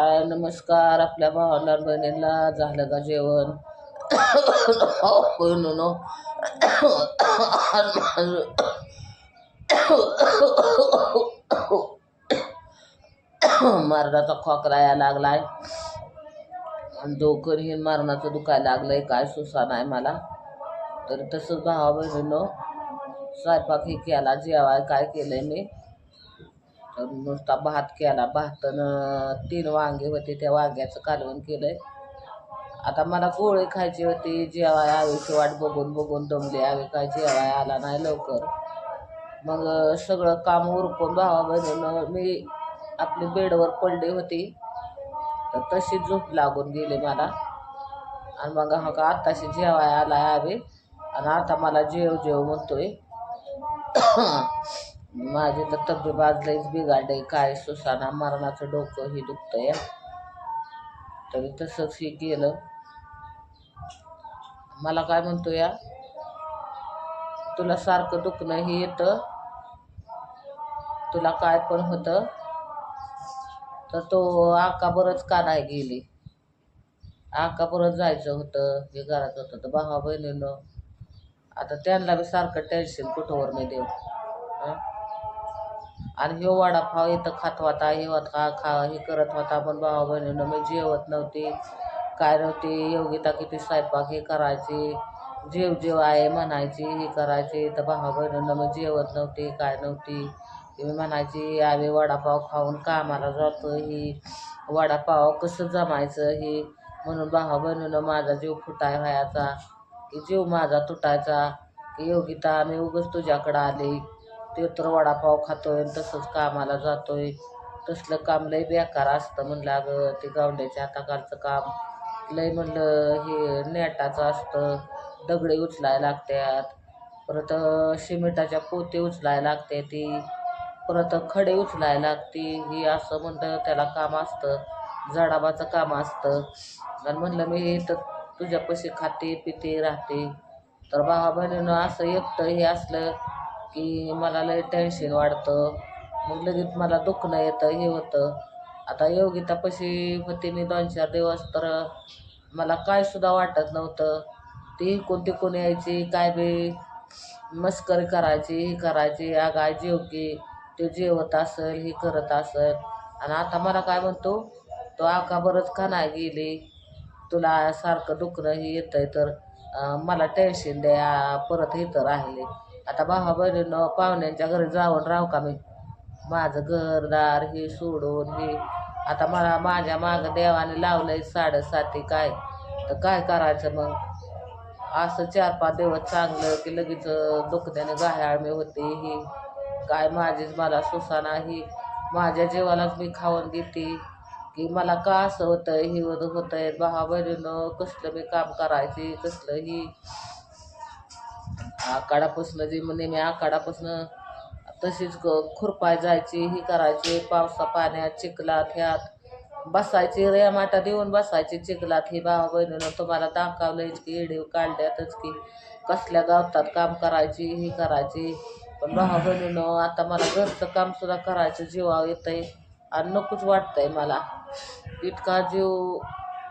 हाय नमस्कार आपल्या भावाला बहिणीला झालं का जेवण? हो, बहिणीनो मरणाचा खोकरा या लागलाय. आणि डोकं हे मरणाचं दुखायला लागलंय काय सुसा नाही मला. तर तसंच भावा बहिणीनो स्वयंपाक हे केला जेवाय काय केलंय मी? नुसता भात केला. भातनं तीन वांगे होते त्या वांग्याचं कालवण केलंय. आता मला गोळे खायची होती जेवाय आवीची वाट बघून बघून दमली. आवी काय जेवाय आला नाही लवकर. मग सगळं काम उरकून भावा बहिणीनं मी आपली बेडवर पडली होती. तर तशी झोप लागून गेली मला. आणि मग हा का आत्ताशी जेवाय आला आवे आणि आता मला जेव जेव म्हणतोय. माझी तर तब्येत बाजलाच आहे. काय सुसाना मरणाचं डोकं ही दुखतंय. तरी तसंच हे केलं. मला काय म्हणतो या? तुला सारखं दुखणं हे येतं. तुला काय पण होतं. तर तो आकाबरच का नाही गेली? आकाबरच जायचं होतं. हे घरात होतं. तर भावा बहिणीनं. आता त्यांना बी सारखं टेन्शन कुठंवर नाही देऊ. आणि ह्यो वडापाव इथं खात होता हे होता खा हे करत होता. पण भावा बहिणीनं मी जेवत नव्हती. काय नव्हती? योगिता किती स्वयंपाक हे करायची जेव जेव आहे म्हणायची हे करायची. तर भावा बहिणीनं मी जेवत नव्हती काय नव्हती. मी म्हणायची आम्ही वडापाव खाऊन कामाला जातो ही वडापाव कसं जमायचं ही? म्हणून भावा बहिणीनं माझा जीव फुटाय व्हायचा की जीव माझा तुटायचा की योगिता मी उगच तुझ्याकडं आली. ते तर वडापाव खातोय तसंच कामाला जातोय. तसलं काम लय बेकार असतं म्हणलं अगं ते गावड्याच्या हाताखालचं काम. लय म्हणलं हे नेटाचं असतं. दगडे उचलायला लागतात परत सिमेंटाच्या पोते उचलायला लागते ती. परत खडे उचलायला लागते. ही असं म्हणलं त्याला काम असतं. जडाबाचं काम असतं. आणि म्हणलं मी तर तुझ्यापाशी खाते पिते राहते. तर भावा बहिणीनं असं एकटं हे असलं की मला लय टेन्शन वाढतं. मग लगेच मला दुखणं येतं हे होतं. आता योगितापाशी होते मी दोन चार दिवस तर मला काय सुद्धा वाटत नव्हतं. ती इकून तिकून यायची काय बी मस्करी करायची ही करायची आगाय जेव हो की ते जेवत असेल ही करत असेल. आणि आता मला काय म्हणतो तो आका बरंच का गेली. तुला सारखं दुखणं हे येतंय तर मला टेन्शन द्या परत इथं राहिले. आता भावा बहिणीनं पाहुण्यांच्या घरी जाऊन राहू का मी? माझं घरदार हे सोडून हे. आता मला माझ्या मागं देवाने लावलंय साडेसाती काय? तर काय करायचं मग? असं चार पाच दिवस चांगलं की लगेच दुखद्याने गायाळमी होते ही. काय माझीच मला सुसाना ही माझ्या जीवालाच मी खाऊन घेते की मला का असं होतं हे होत होतंय? भावा बहिणीनं कसलं मी काम करायचे कसलं ही? आकाडापासनं जे म्हणे मी आकाडापासनं तशीच खुरपाय जायची ही करायची पावसा पाण्यात चिखलात ह्यात बसायची रेमाटा देऊन बसायची चिखलात. ही भावा बहिणीनं तुम्हाला दाखवलंयच की व्हिडिओ काढल्यातच की कसल्या गावतात काम करायची ही करायची. पण भावा बहिणीनं आता मला घरचं काम सुद्धा करायचं जीवावर येतंय आणि नकोच वाटतंय मला. इतका जीव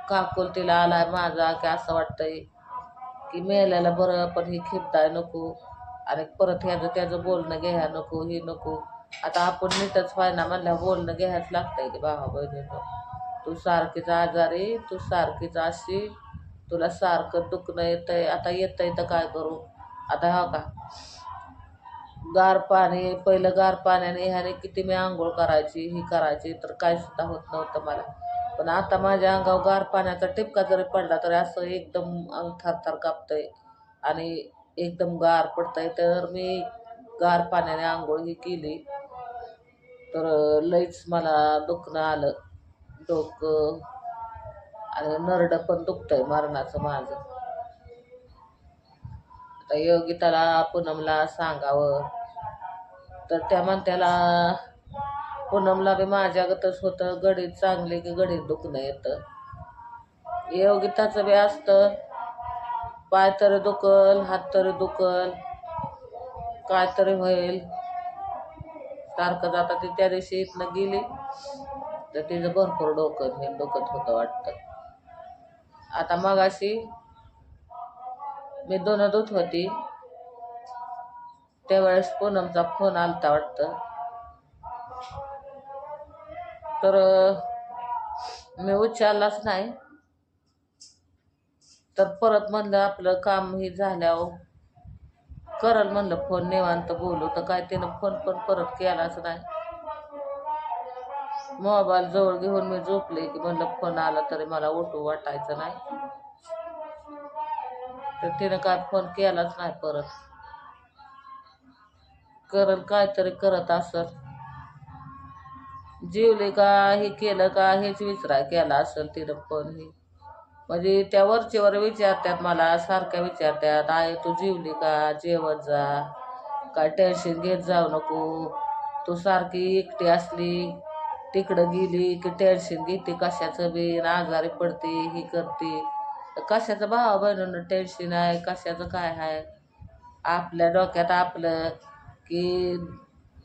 काकुलतीला आलाय माझा की असं वाटतंय. की मेल्याला बरं पण हे खिपताय नको. आणि परत ह्याचं त्याचं बोलणं घ्या नको ही नको. आता आपण नीटच व्हायना म्हणल्यावर बोलणं घ्यायच लागतंय की भावा बहिणीनं. तू सारखीच आजारी तू सारखीच अशी. तुला सारखं दुखणं येतंय आता येतंय तर काय करू? आता हा का? गार पाणी पहिलं गार पाण्याने ह्याने किती मी आंघोळ करायची ही करायची तर काय सुद्धा होत नव्हतं मला. पण आता माझ्या अंगावर गार पाण्याचा टिपका जरी पडला तरी असं एकदम अंग थरथर कापतंय. आणि एकदम गार पडतंय. तर मी गार पाण्याने आंघोळ ही केली. तर लईच मला दुखणं आलं. डोकं आणि नरडं पण दुखतंय मरणाचं माझं. आता योगिताला पूनमला सांगावं. तर त्या म्हणत्याला पूनमला बी माझ्यागतच होतं. गडीत चांगली की गडीत दुखणं येतं. योगिताचं बी असतं. पाय तरी दुखल हात तरी दुखल. काय तरी होईल. सारखं जाता ती त्या दिवशी इथनं गेली. तर तिचं भरपूर डोकं हे डोकत होतं वाटतं. आता मगाशी मी दोन दूत होती. त्यावेळेस पूनमचा फोन आलता वाटतं. तर मी उच्चारलाच नाही. तर परत म्हणलं आपलं काम हे झाल्यावर करल म्हणलं फोन निवांत बोलू. तर काय त्यानं फोन पण परत केलाच नाही. मोबाईल जवळ घेऊन मी झोपले की म्हणलं फोन आला तरी मला उठू वाटायचं नाही. तर तिनं काय फोन केलाच नाही परत. करल काहीतरी करत असत. जीवले का हे केलं का हेच विचाराय केला असेल तिनं पण हे. म्हणजे त्या वरचेवर विचारतात मला सारख्या विचारतात आहे तू जीवली का? जेवत जा. काय टेन्शन घेत जाऊ नको. तू सारखी एकटी असली तिकडं गेली की टेन्शन घेते कशाचं बी आजारी पडते ही करते. कशाचं भावा बहिणीनं टेन्शन आहे कशाचं काय आहे? आपल्या डोक्यात आपलं की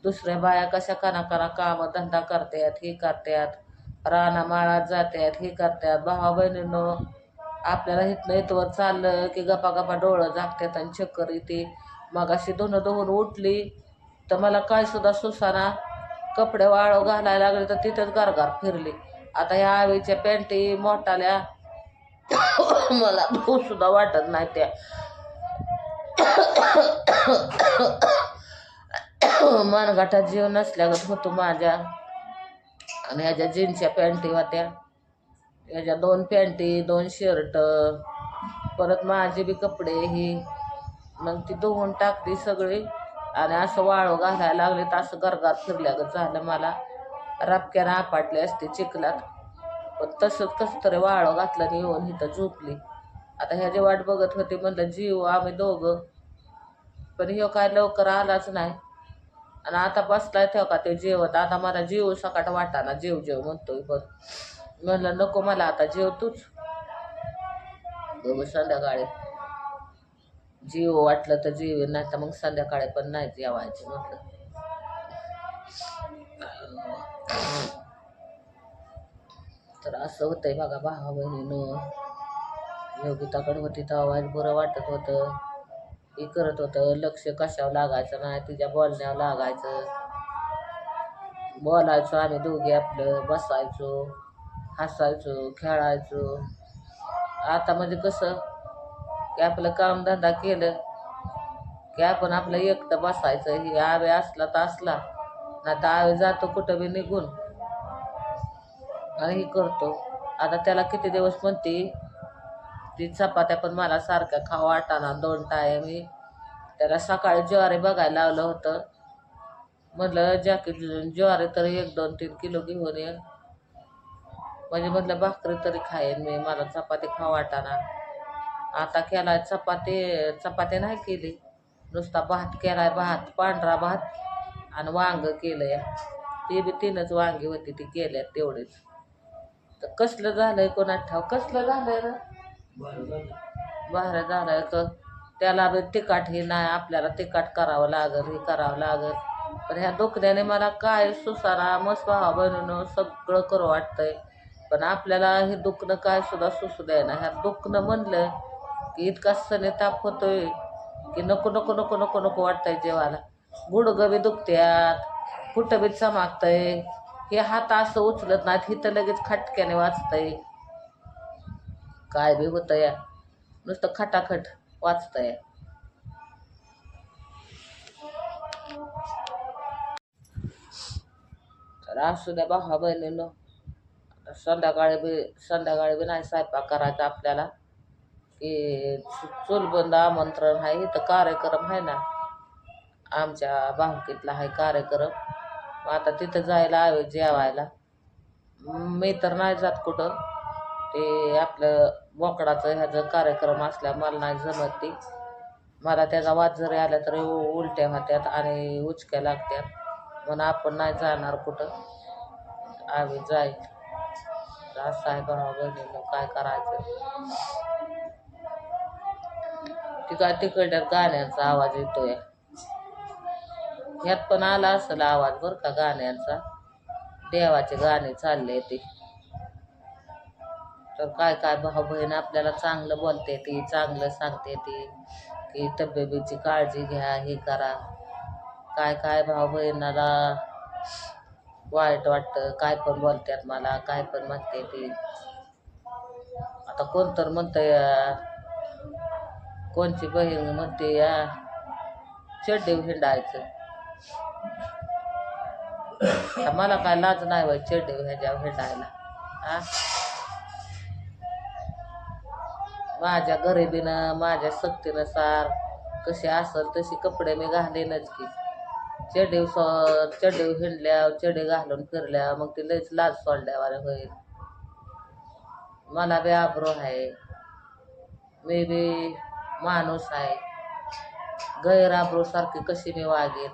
दुसऱ्या बाया कशा काना काना कामं धंदा करतात हे करतात रानामाळात जातात हे करतात भावा बहिणीनं आपल्याला इथनं इथवर चाललं की गपा गपा डोळं झाकतात आणि चक्कर येते. मग अशी दोन दोन उठली तर मला काय सुद्धा सुसाना कपडे वाळव घालायला लागले तर तिथंच गारगार फिरली. आता ह्या आवीच्या पॅन्टी मोठाल्या मला धू सुद्धा वाटत नाही त्या. मनगाठात जीव नसल्यागत होतो माझ्या. आणि ह्याच्या जीन्सच्या पॅन्टी होत्या. ह्याच्या दोन पॅन्टी दोन शर्ट परत माझे बी कपडे ही. मग ती धुवून टाकली सगळी. आणि असं वाळू घालायला लागले तर असं गरगार फिरल्यागत झालं मला. रापक्यानं आपटले असते चिखलात. पण तसंच कसं तरी वाळं घातलं आणि येऊन इथं झोपली. आता ह्याची वाट बघत होते म्हणलं जीव आम्ही दोघं. पण ह्यो काय लवकर आलाच नाही. आणि आता बसलाय तेव्हा का ते जेवत. आता मला जेव सकाट वाटाना जेव जेव म्हणतोय पण म्हणलं नको मला आता जेव तूच. बघू संध्याकाळी. जीव वाटलं तर जीव नाही तर मग संध्याकाळी पण नाही जेवायचं म्हटलं. तर असं होतंय बघा भावा बहिणीनं योगिताकडे होती तर आवाज बरं वाटत होतं. हे करत होतं. लक्ष कशावर लागायचं नाही तिच्या बोलण्यावर लागायचं. बोलायचो आम्ही दोघे आपलं बसायचो हसायचो खेळायचो. आता म्हणजे कसं की आपलं कामधंदा केलं की आपण आपलं एकटं बसायचं. हे आवे असला तर असला नाही तर आवे जातो कुठं बी निघून. आणि हे करतो. आता त्याला किती दिवस म्हणते ती चपात्या पण मला सारख्या खाऊ वाटाना दोन टाय मी त्याला सकाळी ज्वारी बघायला लावलं होतं. म्हटलं जॅकेट ज्वारी तरी एक दोन तीन किलो घेऊन ये. म्हणजे म्हटलं भाकरी तरी खाईन मी मला चपाती खाऊ वाटाना आता केलाय चपाती चपाती नाही केली. नुसता भात केलाय भात पांढरा भात आणि वांग केलंय. ते बी तीनच वांगी होती ती केल्यात तेवढेच. तर कसलं झालंय कोणा ठाव कसलं झालंय ना बाहेर झालंय तर त्याला बी तिखट हे नाही आपल्याला तिखट करावं लागल हे करावं लागल. पण ह्या दुखण्याने मला काय सुसारा मस्त भावा बहिणीनं सगळं करू वाटतंय. पण आपल्याला हे दुखणं काय सुद्धा सुसू द्याय ना ह्या दुखणं म्हणलं की इतका सने ताप होतोय की नको नको नको नको नको वाटतंय जेवायला. गुडगवी बी दुखत्यात कुठं बी चमागतंय हे हात असं उचलत नाहीत हिथं लगेच खटक्याने वाचतंय काय बी होतं या नुसतं खटाखट वाचतंय. तर असू द्या भावा बहिणीनं. आता संध्याकाळी बी संध्याकाळी बी नाही स्वयंपाक करायचा आपल्याला. की चुलबंद आमंत्रण आहे इथं कार्यक्रम आहे ना. आमच्या भावकीतला आहे कार्यक्रम. मग आता तिथं जायला हवे जेवायला. मी तर नाही जात कुठं. ते आपलं बोकडाचं ह्याचं कार्यक्रम असल्या मला नाही जमत ती. मला त्याचा वाद जरी आला तरी उ- उलट्या होत्यात आणि उचक्या लागत्यात. म्हणून आपण नाही जाणार कुठं. आम्ही जाईल असं आहे भावा बहिणीनं काय करायचं? ती तिकडल्या गाण्यांचा आवाज येतोय. ह्यात पण आला असेल आवाज बरं का गाण्यांचा? देवाचे गाणे चालले ते. तर काय काय भाऊ बहीण आपल्याला चांगलं बोलते ती चांगलं सांगते ती की तब्येतीची काळजी घ्या हे करा. काय काय भाऊ बहिणाला वाईट वाटतं काय पण बोलतात मला काय पण म्हणते ती. आता कोण तर म्हणतंय कोणची बहीण म्हणते या चड्डीव हिंडायचं. आता मला काय लाज नाही बाई चड्डीव ह्याच्या हिंडायला. हा माझ्या गरिबीनं माझ्या सक्तीनुसार कशी असेल तशी कपडे मी घालेनच की. चढीव सो चढीव हिंडल्या चढे घालून फिरल्या मग ती लईच लाज सोडल्यावर होईल. मला बी आब्रो आहे मी बी माणूस आहे गैर आब्रो सारखी कशी मी वागेन?